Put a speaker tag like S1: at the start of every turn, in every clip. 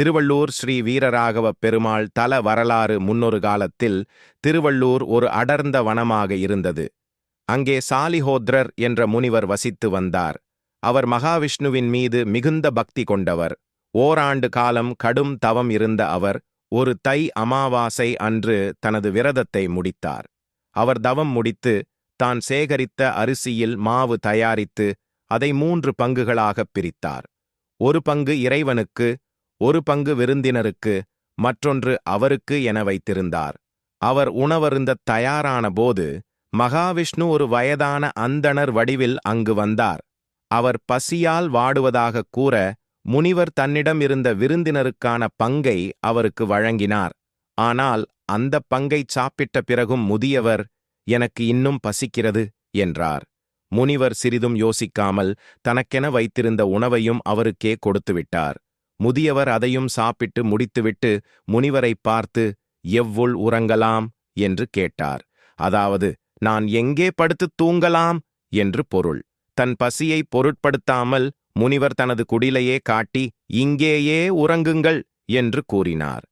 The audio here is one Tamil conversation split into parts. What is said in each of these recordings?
S1: திருவள்ளூர் ஸ்ரீ வீரராகவ பெருமாள் தல வரலாறு முன்னொரு காலத்தில் திருவள்ளூர் ஒரு அடர்ந்த வனமாக இருந்தது. அங்கே சாலிஹோத்ரர் என்ற முனிவர் வசித்து வந்தார். அவர் மகாவிஷ்ணுவின் மீது மிகுந்த பக்தி கொண்டவர். ஓராண்டு காலம் கடும் தவம் இருந்த அவர் ஒரு தை அமாவாசை அன்று தனது விரதத்தை முடித்தார். அவர் தவம் முடித்து தான் சேகரித்த அரிசியில் மாவு தயாரித்து அதை மூன்று பங்குகளாகப் பிரித்தார். ஒரு பங்கு இறைவனுக்கு ஒரு பங்கு விருந்தினருக்கு மற்றொன்று அவருக்கு என வைத்திருந்தார். அவர் உணவருந்தத் தயாரான போது மகாவிஷ்ணு ஒரு வயதான அந்தணர் வடிவில் அங்கு வந்தார். அவர் பசியால் வாடுவதாகக் கூற முனிவர் தன்னிடம் இருந்த விருந்தினருக்கான பங்கை அவருக்கு வழங்கினார். ஆனால் அந்தப் பங்கைச் சாப்பிட்ட பிறகும் முதியவர் எனக்கு இன்னும் பசிக்கிறது என்றார். முனிவர் சிறிதும் யோசிக்காமல் தனக்கென வைத்திருந்த உணவையும் அவருக்கே கொடுத்துவிட்டார். முதியவர் அதையும் சாப்பிட்டு முடித்துவிட்டு முனிவரைப் பார்த்து எவ்வுள் உறங்கலாம்? என்று கேட்டார். அதாவது நான் எங்கே படுத்துத் தூங்கலாம்? என்று பொருள். தன் பசியை பொருட்படுத்தாமல் முனிவர் தனது குடிலையே காட்டி இங்கேயே உறங்குங்கள் என்று கூறினார்.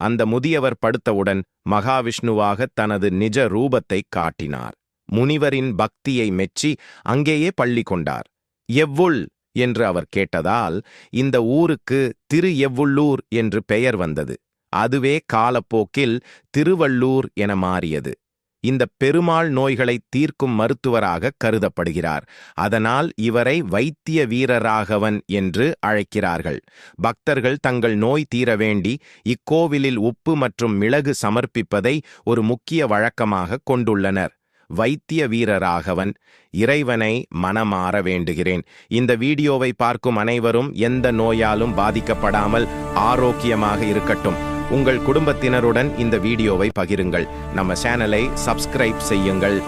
S1: அந்த முதியவர் படுத்தவுடன் மகாவிஷ்ணுவாக தனது நிஜ ரூபத்தைக் காட்டினார். முனிவரின் பக்தியை மெச்சி அங்கேயே பள்ளி கொண்டார். எவ்வுள் என்று அவர் கேட்டதால் இந்த ஊருக்கு திரு எவ்வுள்ளூர் என்று பெயர் வந்தது. அதுவே காலப்போக்கில் திருவள்ளூர் என மாறியது. இந்த பெருமாள் நோய்களை தீர்க்கும் மருத்துவராக கருதப்படுகிறார். அதனால் இவரை வைத்திய வீரராகவன் என்று அழைக்கிறார்கள். பக்தர்கள் தங்கள் நோய் தீர வேண்டி இக்கோவிலில் உப்பு மற்றும் மிளகு சமர்ப்பிப்பதை ஒரு முக்கிய வழக்கமாக கொண்டுள்ளனர். வைத்திய வீரராகவன் இறைவனை மனமாற வேண்டுகிறேன். இந்த வீடியோவை பார்க்கும் அனைவரும் எந்த நோயாலும் பாதிக்கப்படாமல் ஆரோக்கியமாக இருக்கட்டும். உங்கள் குடும்பத்தினருடன் இந்த வீடியோவை பகிருங்கள். நம்ம சேனலை சப்ஸ்கிரைப் செய்யுங்கள்.